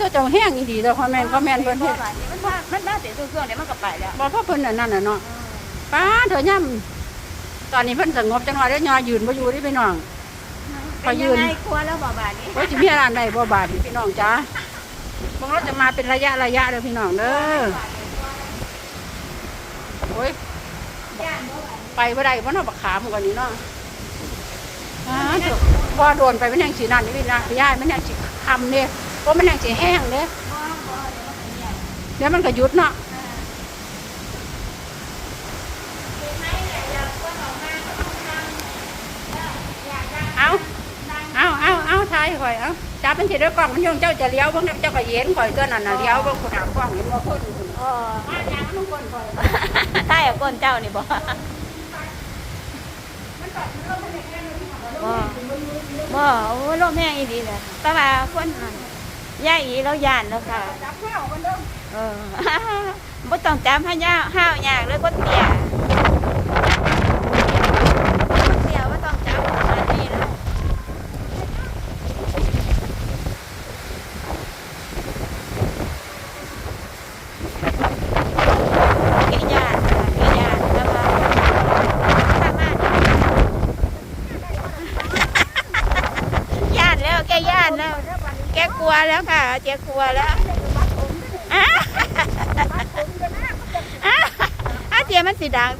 ตัวเจ้าแห้งอีดีแล้วคอมเมนต์คอมเมนต์เพิ่นเฮ็ดมันมามันมาเสียช่วงๆเดี๋ยวมันก็ไปแล้วบ่เพราะเพิ่นอันนั่นน่ะเนาะป้าเถอะย่ำตอนนี้เพิ่นสงบจังหวะได้ยอยืนบ่อยู่ที่พี่น้องขอยืนเป็นยังไงครัวแล้วบ่บาดนี้ว่าสิมีร้านใดบ่บาดนี่พี่น้องจ้าพวกเราจะมาเป็นระยะระยะเด้อพี่น้องเด้อโอ้ยไปบ่ได้บ่เนาะบักขามกว่านี้เนาะอ่าเถอะบ่โดนไปมันยังสินั่นนี่พี่นะพี่ยายมันยังสิคำเนี่ย เพราะมันยังสิแห้งเด้เดี๋ยวมันก็หยุดเนาะเอาเอาเอาเอาถ่ายข่อยเอาจับมันสิเด้อกล้องมันยงเจ้าจะเลี้ยวเบิ่งเจ้าก็เห็นข่อยตัวนั้นน่ะเลี้ยวเบิ่งคนหากล้องเห็นบ่คนอยู่อ๋อมาอย่างนั้นคนข่อยใต้กับก้นเจ้านี่บ่บ่บ่โอ้ลมแห้งอีดีเลยแต่ว่าคนนั้น ย่าอีแล้วย่านแล้วค่ะจับแมวกันเด้อเออบ่ต้องจำให้ย่าห้าวยากเลยคนเตี้ยคนเตี้ยบ่ต้องจำอันนี้เลยแกย่านค่ะแกย่านแล้วว่าถ้ามาย่านแล้วแกย่านแล้ว แกกลัวแล้วค่ะแกกลัวแล้วอะอะอะเจียมันสีดัง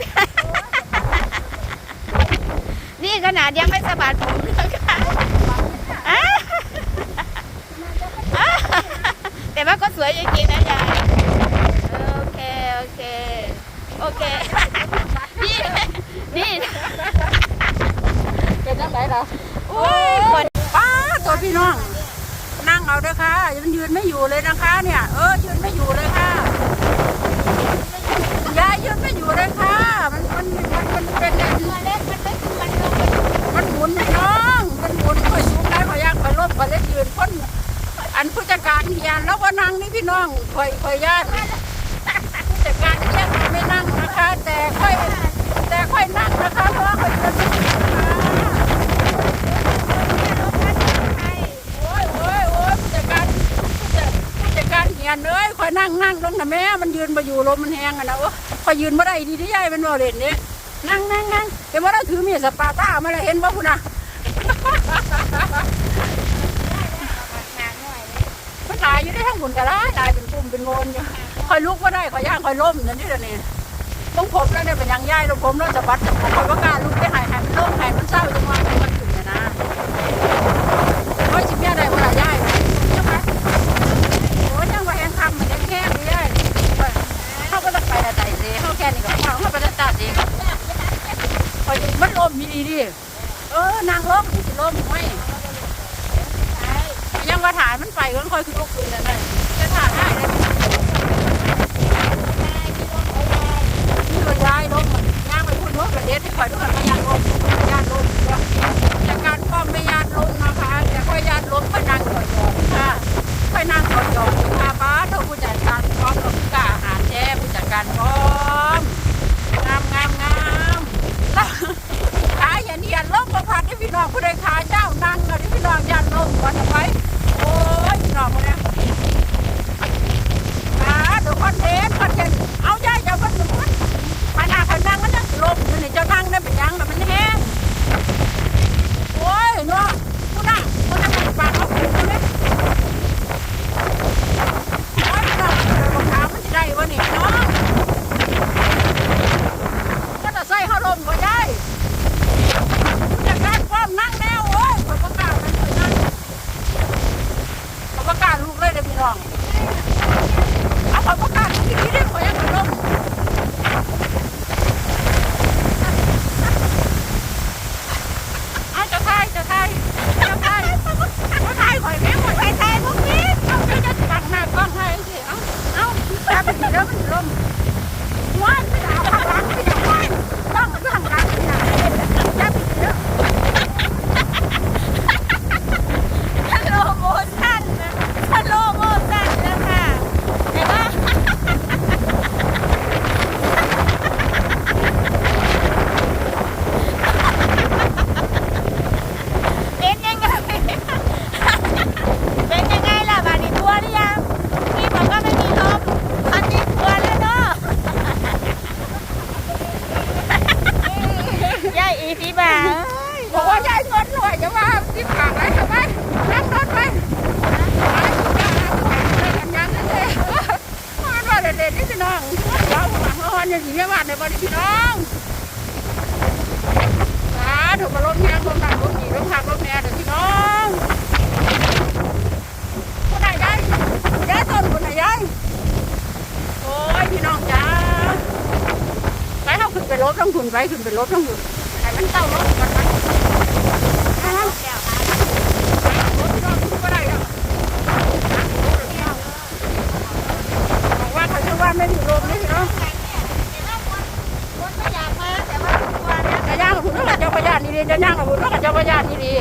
นี่ขนาดยังไม่สะบัดผมเลยค่ะแต่ว่าก็สวยจริงๆนะยายโอเค โอเค โอเค นี่ นี่เป็นจังไดล่ะโอ้ยคนป้าตัวพี่น้อง เอาเด้อค่ะมันยืนไม่อยู่เลยนะคะ เนี่ย เออยืนไม่อยู่เลยค่ะยายยืนไม่อยู่เลยค่ะ มันมันมันมันเป็นเนี่ยตัวเล็กมันไม่คือมันลงมันหมุนพี่น้อง มันหมุนคอยสูงได้คอยยากคอยลบคอยเล่นยืนคนอันผู้จัดการเฮียนแล้วก็นั่งนี่พี่น้องคอยคอยญาติผู้จัดการเฮียนไม่นั่งนะคะ แต่ค่อย แต่ค่อยนั่งนะคะเพราะว่าคอยยืนไม่อยู่นะคะโอ้ยโอ้ยโอ้ยผู้จัดการผู้จัดผู้จัดการเฮียนเอ้ยนั่งนั่งลงนะแม่ มันยืนมาอยู่ลมมันแห้งอะนะโอ้คอยยืนม่ได้ดีที่ยายเป็นบ่เล่นเนี่ยนั่งนั่งนั่งเห็นว่าเราถือมีดสปาต้ามาแล้วเห็นว่าคุณน่ะมันตายอยู่ได้ทั้งบุญกระไรตายเป็นปุ่มเป็นโงนอยู่คอยลุกก็ได้คอยย่างคอยล้มนั่นนี่เดี๋ยวนี้ต้องผมแล้วเนี่ยเป็นยังย่ายต้องผมแล้วจะบัดผมคอยว่ากล้ารลุกได้หายหายมันล้มหายมันเศร้าจังหวะมันขึ้นเนี่ยนะโอ้ยจิบเมียได้เวลาย่ายนะใช่ไหมโอ้ยยังว่าแหงคำมันยังแค่ไม่ย่ายเขาก็ต้องไปแต่ใจเสียเขาแค่นี้กับเขาเขาไปแต่ตาเสียคอยมันล้มมีดีดิเออนาง ล้มที่มไม่ยังว่าถ่ายมันไปก็ค่อยคือลูกคืนนั่นแหละจะถ่ายได้เลยนี่ก็ย้ายลงย่างไปพูดว่าประเด็นที่คอยทุกคนมา ได้บ่ได้พี่น้องสาถูกมาลดยางลดหนักลดหนีลดหักลดแม่เดี๋ยวพี่น้องคนไหนยังยังต้นคนไหนยังโอ้ยพี่น้องจ้าไปเขาขึ้นไปลบต้องทุนไว้ขึ้นไปลบต้องทุนให้มันเต้าลบกันมันอ้าแก้วตาลบพี่อง จะย่างราวุธแล้วก็จะว่าญาติที่ดี